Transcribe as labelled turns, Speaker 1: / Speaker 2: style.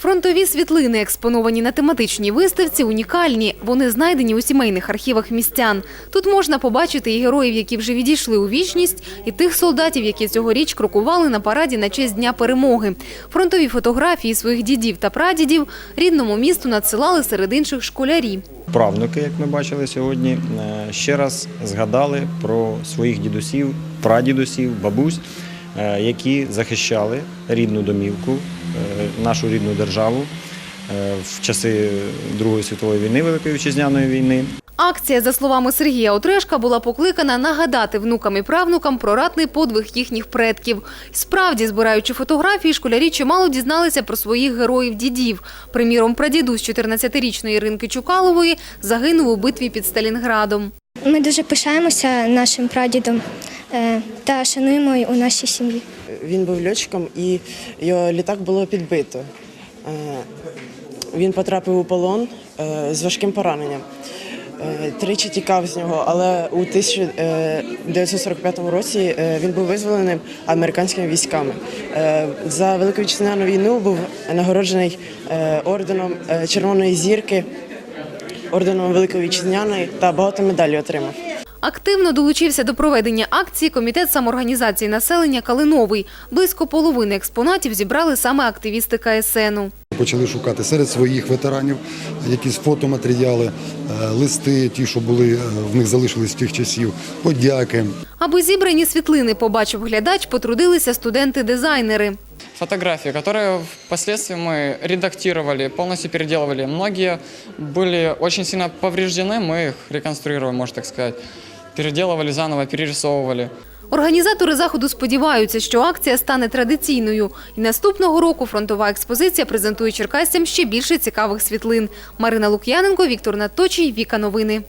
Speaker 1: Фронтові світлини, експоновані на тематичній виставці, унікальні. Вони знайдені у сімейних архівах містян. Тут можна побачити і героїв, які вже відійшли у вічність, і тих солдатів, які цьогоріч крокували на параді на честь Дня перемоги. Фронтові фотографії своїх дідів та прадідів рідному місту надсилали серед інших школярі.
Speaker 2: Правнуки, як ми бачили сьогодні, е, ще раз згадали про своїх дідусів, прадідусів, бабусь, які захищали рідну домівку, е, нашу рідну державу е, в часи Другої світової війни, Великої вітчизняної війни.
Speaker 1: Акція, за словами Сергія Отрешка, була покликана нагадати внукам і правнукам про ратний подвиг їхніх предків. Справді, збираючи фотографії, школярі чимало дізналися про своїх героїв-дідів. Приміром, прадідусь 14-річної Іринки Чукалової загинув у битві під Сталінградом.
Speaker 3: Ми дуже пишаємося нашим прадідом е, та шануємо у нашій сім'ї.
Speaker 4: Він був льотчиком і його літак було підбито. Е, Він потрапив у полон е, з важким пораненням. Е, Тричі тікав з нього, але у 1945 році е, він був визволений американськими військами. Е, За Велику Вітчизняну війну був нагороджений е, орденом е, Червоної зірки, орденом Великої Вітчизняної та багато медалей отримав.
Speaker 1: Активно долучився до проведення акції комітет самоорганізації населення Калиновий. Близько половини експонатів зібрали саме активісти КСНу.
Speaker 5: Почали шукати серед своїх ветеранів якісь фотоматеріали, е, листи, ті, що були е, в них залишились з тих часів, подяки.
Speaker 1: Аби зібрані світлини побачив глядач, потрудилися студенти-дизайнери.
Speaker 6: фотографии, которые впоследствии мы редактировали, полностью переделывали. Многие были очень сильно повреждены, мы их реконструировали, можно так сказать. Переделывали заново, перерисовывали.
Speaker 1: Організатори заходу сподіваються, що акція стане традиційною. І наступного року фронтова експозиція презентує черкасцям ще більше цікавих світлин. Марина Лук'яненко, Віктор Наточий, Віка Новини.